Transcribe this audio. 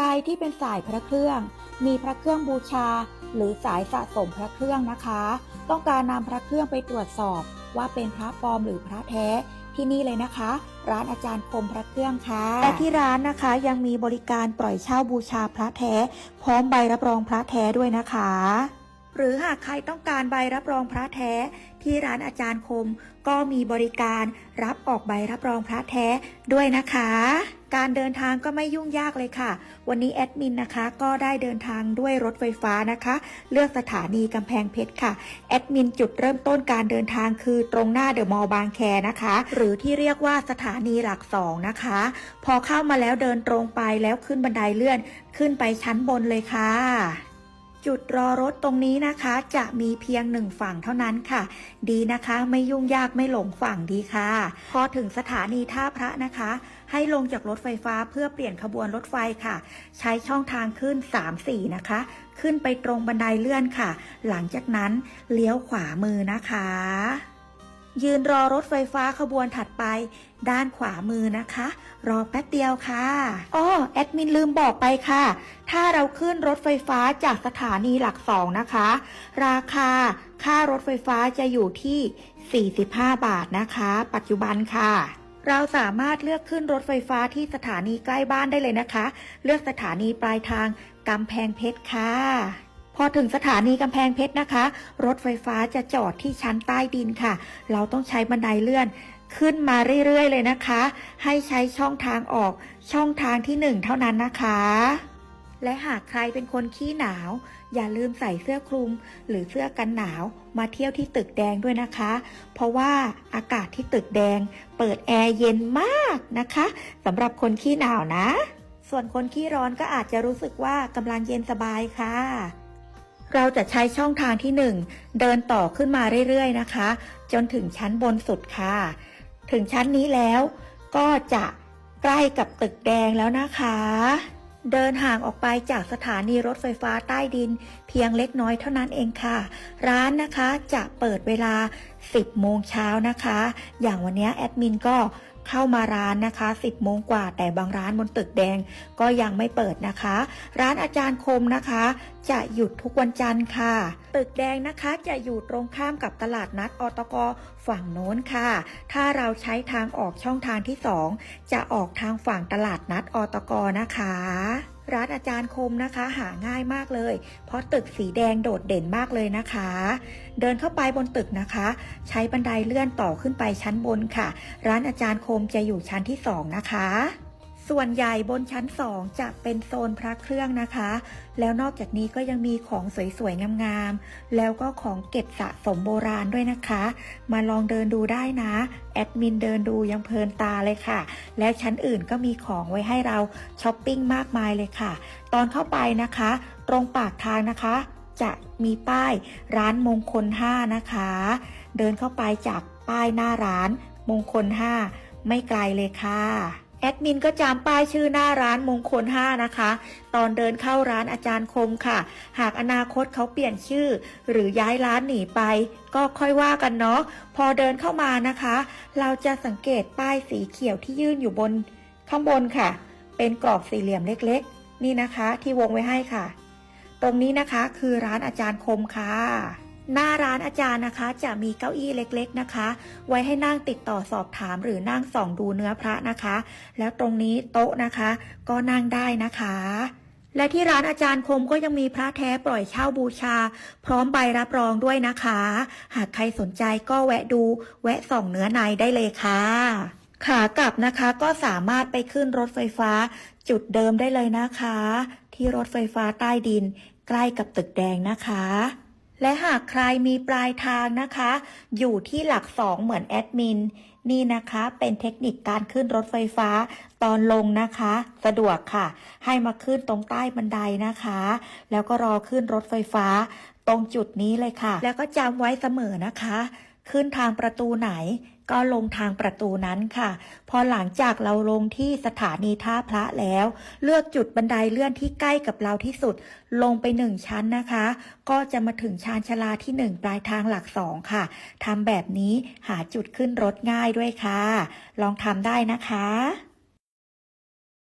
รที่เป็นสายพระเครื่อง มีพระเครื่องบูชา หรือสายสะสมพระเครื่องนะคะ ต้องการนำพระเครื่องไปตรวจสอบ ว่าเป็นพระปลอมหรือพระแท้ที่นี่เลยนะคะ ร้านอาจารย์คมพระเครื่องค่ะและที่ร้านนะคะยังมีบริการปล่อยเช่าบูชาพระแท้ พร้อมใบรับรองพระแท้ด้วยนะคะ หรือหากใครต้องการใบรับรองพระแท้ ที่ร้านอาจารย์คมก็มีบริการรับออกใบรับรองพระแท้ด้วยนะคะ การเดินทางก็ไม่ยุ่งยากเลยค่ะ วันนี้แอดมินนะคะ ก็ได้เดินทางด้วยรถไฟฟ้านะคะ เลือกสถานีกำแพงเพชรค่ะ แอดมินจุดเริ่มต้นการเดินทางคือตรงหน้าเดอะมอลล์บางแคนะคะ หรือที่เรียกว่าสถานีหลักสองนะคะ พอเข้ามาแล้วเดินตรงไปแล้วขึ้นบันไดเลื่อน ขึ้นไปชั้นบนเลยค่ะ จุดรอรถตรงนี้นะคะ จะมีเพียงหนึ่งฝั่งเท่านั้นค่ะ ดีนะคะ ไม่ยุ่งยากไม่หลงฝั่งดีค่ะ พอถึงสถานีท่าพระนะคะ ให้ลงจากรถไฟฟ้าเพื่อเปลี่ยนขบวนรถไฟค่ะ ใช้ช่องทางขึ้น 3-4 นะคะ ขึ้นไปตรงบันไดเลื่อนค่ะ หลังจากนั้นเลี้ยวขวามือนะคะ ยืนรอรถไฟฟ้าขบวนถัดไป ด้านขวามือนะคะ รอแป๊บเดียวค่ะอ้อแอดมินลืมบอกไปค่ะ ถ้าเราขึ้นรถไฟฟ้าจากสถานีหลักสองนะคะ ราคาค่ารถไฟฟ้าจะอยู่ที่ 45 บาทนะคะ ปัจจุบันค่ะเราสามารถเลือกขึ้นรถไฟฟ้าที่สถานีใกล้บ้านได้เลยนะคะ เลือกสถานีปลายทางกำแพงเพชรค่ะ พอถึงสถานีกำแพงเพชรนะคะ รถไฟฟ้าจะจอดที่ชั้นใต้ดินค่ะ เราต้องใช้บันไดเลื่อนขึ้นมาเรื่อยๆ เลยนะคะ ให้ใช้ช่องทางออกช่องทางที่หนึ่งเท่านั้นนะคะ และหากใครเป็นคนขี้หนาว อย่าลืมใส่เสื้อคลุม หรือเสื้อกันหนาวมาเที่ยวที่ตึกแดงด้วยนะคะ เพราะว่าอากาศที่ตึกแดง เปิดแอร์เย็นมากนะคะสำหรับคนขี้หนาวนะ ส่วนคนขี้ร้อนก็อาจจะรู้สึกว่ากำลังเย็นสบายค่ะ เราจะใช้ช่องทางที่หนึ่งเดินต่อขึ้นมาเรื่อยๆนะคะ จนถึงชั้นบนสุดค่ะ ถึงชั้นนี้แล้วก็จะใกล้กับตึกแดงแล้วนะคะ เดินห่างออกไปจากสถานีรถไฟฟ้าใต้ดิน เพียงเล็กน้อยเท่านั้นเองค่ะ ร้านนะคะจะเปิดเวลา 10 โมงเช้านะคะ อย่างวันนี้แอดมินก็ เข้ามาร้านนะคะ 10โมงกว่า แต่บางร้านบนตึกแดงก็ยังไม่เปิดนะคะ ร้านอาจารย์คมนะคะ จะหยุดทุกวันจันทร์ค่ะ ตึกแดงนะคะจะอยู่ตรงข้ามกับตลาดนัดอตกฝั่งโน้นค่ะ ถ้าเราใช้ทางออกช่องทางที่ 2 จะออกทางฝั่งตลาดนัดอตกนะคะ ร้านอาจารย์คมนะคะ หาง่ายมากเลย เพราะตึกสีแดงโดดเด่นมากเลยนะคะ เดินเข้าไปบนตึกนะคะ ใช้บันไดเลื่อนต่อขึ้นไปชั้นบนค่ะ ร้านอาจารย์คมจะอยู่ชั้นที่ 2 นะคะ ส่วนใหญ่บนชั้น 2 จะเป็นโซนพระเครื่องนะคะ แล้วนอกจากนี้ก็ยังมีของสวยๆ งามๆ แล้วก็ของเก็บสะสมโบราณด้วยนะคะ มาลองเดินดูได้นะ แอดมินเดินดูยังเพลินตาเลยค่ะ แล้วชั้นอื่นก็มีของไว้ให้เราช้อปปิ้งมากมายเลยค่ะ ตอนเข้าไปนะคะ ตรงปากทางนะคะ จะมีป้ายร้านมงคล 5 นะคะ เดินเข้าไปจากป้ายหน้าร้านมงคล 5 ไม่ไกลเลยค่ะ แอดมินก็จำป้ายชื่อหน้าร้านมงคล 5 นะคะ ตอนเดินเข้าร้านอาจารย์คมค่ะ หากอนาคตเขาเปลี่ยนชื่อ หรือย้ายร้านหนีไป ก็ค่อยว่ากันเนาะ พอเดินเข้ามานะคะ เราจะสังเกตป้ายสีเขียวที่ยื่นอยู่บน ข้างบนค่ะ เป็นกรอบสี่เหลี่ยมเล็กๆ นี่นะคะที่วงไว้ให้ค่ะ ตรงนี้นะคะคือร้านอาจารย์คมค่ะ หน้าร้านอาจารย์นะคะ จะมีเก้าอี้เล็กๆนะคะ ไว้ให้นั่งติดต่อสอบถามหรือนั่งส่องดูเนื้อพระนะคะ แล้วตรงนี้โต๊ะนะคะ ก็นั่งได้นะคะและที่ร้านอาจารย์คมก็ยังมีพระแท้ปล่อยเช่าบูชา พร้อมใบรับรองด้วยนะคะ หากใครสนใจก็แวะดู แวะส่องเนื้อในได้เลยค่ะ ขากลับนะคะก็สามารถไปขึ้นรถไฟฟ้า จุดเดิมได้เลยนะคะ ที่รถไฟฟ้าใต้ดิน ใกล้กับตึกแดงนะคะ และหากใครมีปลายทางนะคะ อยู่ที่หลักสองเหมือนแอดมิน นี่นะคะเป็นเทคนิคการขึ้นรถไฟฟ้าตอนลงนะคะ สะดวกค่ะ ให้มาขึ้นตรงใต้บันไดนะคะ แล้วก็รอขึ้นรถไฟฟ้าตรงจุดนี้เลยค่ะ แล้วก็จำไว้เสมอนะคะ ขึ้นทางประตูไหน ก็ลงทางประตูนั้นค่ะ พอหลังจากเราลงที่สถานีท่าพระแล้ว เลือกจุดบันไดเลื่อนที่ใกล้กับเราที่สุด ลงไปหนึ่งชั้นนะคะ ก็จะมาถึงชานชลาที่หนึ่งปลายทางหลักสองค่ะทำแบบนี้หาจุดขึ้นรถง่ายด้วยค่ะ ลองทำได้นะคะ